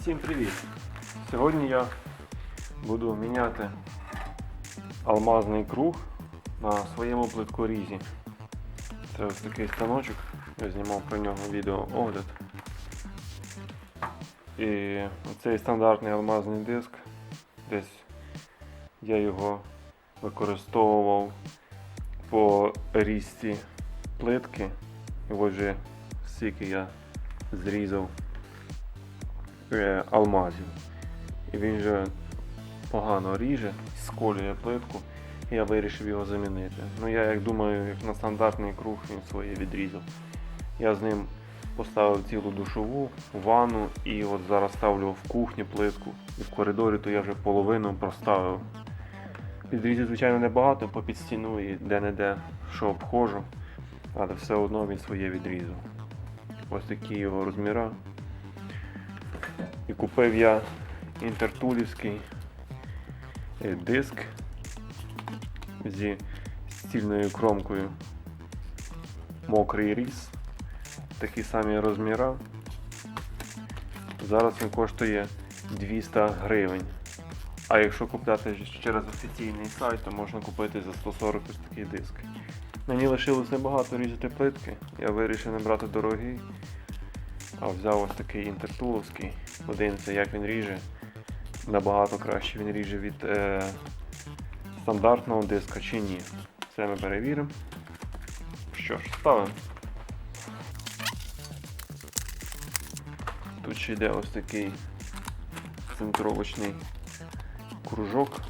Всім привіт! Сьогодні я буду міняти алмазний круг на своєму плиткорізі. Це ось такий станочок, я знімав про нього відео огляд. І цей стандартний алмазний диск, десь я його використовував по різці плитки. І ось вже стільки я зрізав алмазів. І він вже погано ріже, сколює плитку. Я вирішив його замінити. Ну я як думаю, як на стандартний круг він своє відрізав. Я з ним поставив цілу душову, ванну і от зараз ставлю в кухні плитку. І в коридорі то я вже половину проставив. Підрізів, звичайно, небагато по під стіну і де-не-де що обходжу, але все одно він своє відрізав. Ось такі його розміри. Купив я інтертулівський е, диск зі стільною кромкою. Мокрий різ. Такі самі розміри. Зараз він коштує 200 гривень. А якщо купляти через офіційний сайт, то можна купити за 140 ось такий диск. Мені лишилось небагато різати плитки. Я вирішив не брати дорогий, а взяв ось такий інтертуловський. Подивимося, як він ріже. Набагато краще він ріже від е, стандартного диска чи ні. Це ми перевіримо. Що ж, ставимо. Тут ще йде ось такий центровочний кружок.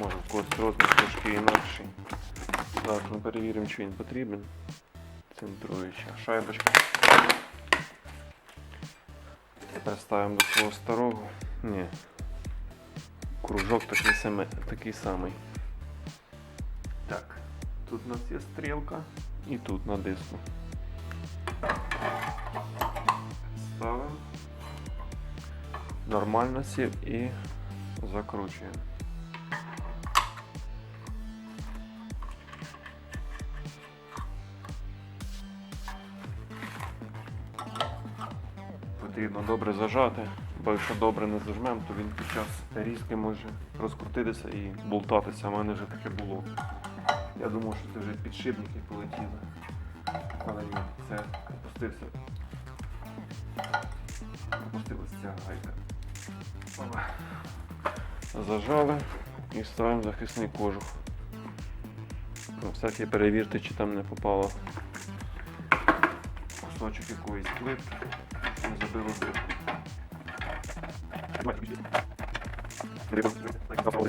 Може в когось розмір трошки інакший. Зараз ми перевіримо, чи він потрібен. Центруюча шайбочка. Тепер до свого старого. Ні. Кружок такий, саме, такий самий. Так, тут у нас є стрілка і тут на диску. Ставимо. Нормально сів і закручуємо. Потрібно добре зажати, бо якщо добре не зажмемо, то він під час різки може розкрутитися і болтатися. У мене вже таке було. Я думав, що це вже підшипники полетіли. Але ні, це опустився. Опустилася ця гайка. Зажали і ставимо захисний кожух. На всякий перевірте, чи там не попало кусочок якоїсь плитки. Не забило.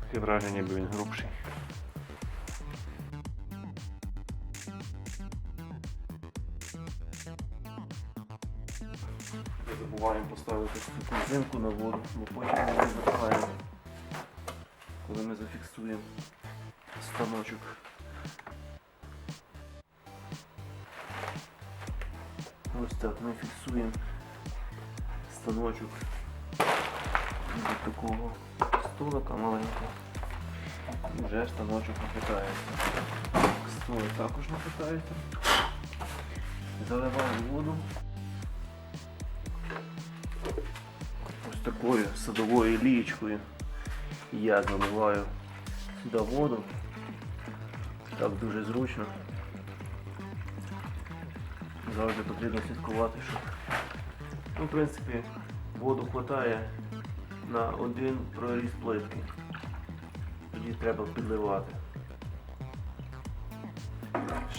Таке враження, ніби він грубший. Не забуваємо поставити цю корзинку на воду, бо потім ми не запхаємо, коли ми зафіксуємо станочок. Ось так ми фіксуємо станочок до такого столика маленького. Вже станочок не питається. Столик також не питається. Заливаємо воду. Такою садовою лієчкою я заливаю сюди воду. Так дуже зручно. Завжди потрібно слідкувати, щоб ну, в принципі воду вистачає на один проріз плитки. Тоді треба підливати.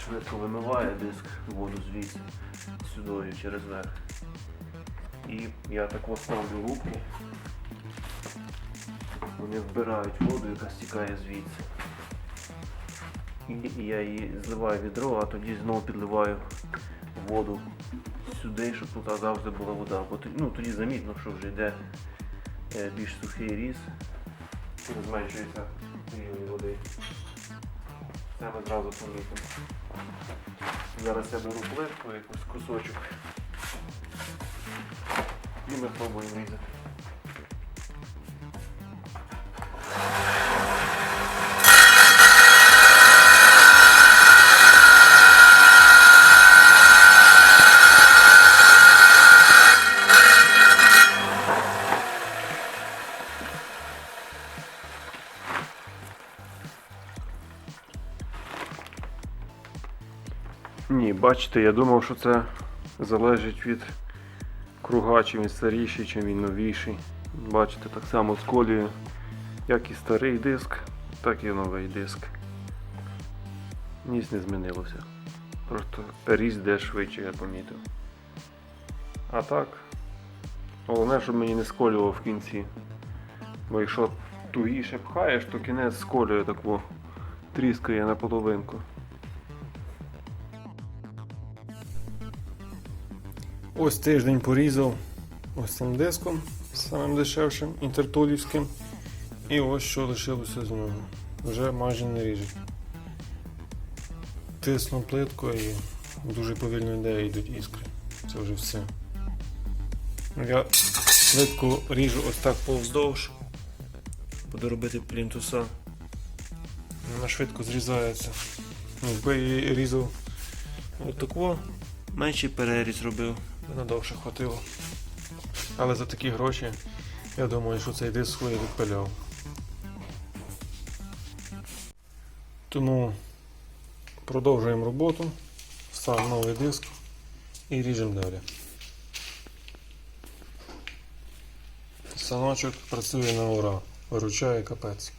Швидко вимиває диск воду звідси сюди через верх. І я так ставлю руки. Вони вбирають воду, яка стікає звідси. І я її зливаю в відро, а тоді знову підливаю воду сюди, щоб тут завжди була вода. Бо ну, тоді замітно, що вже йде е, більш сухий різ, і зменшується рівень води. Це ми зразу помітимо. Зараз я беру плитку, якийсь кусочок І ми спробуємо різати. Ні, бачите, я думав, що це залежить від круга, чи він старіший, чи він новіший. Бачите, так само сколює як і старий диск, так і новий диск. Ніс не змінилося. Просто ріс де швидше, я помітив. А так, головне, щоб мені не сколював в кінці. Бо якщо тугіше пхаєш, то кінець сколює таку, тріскає на половинку. Ось тиждень порізав ось цим диском, самим дешевшим, інтертулівським. І ось що лишилося з нього. Вже майже не ріжуть. Тисну плитку і дуже повільно йде йдуть іскри. Це вже все. Я плитку ріжу ось так повздовж. Буду робити плінтуса. Вона швидко зрізається. Якби її різав отако, менший переріз робив, надовше хватило. Але за такі гроші, я думаю, що цей диск я відпиляв. Тому продовжуємо роботу, ставимо новий диск і ріжемо далі. Саночок працює на ура, виручає капець.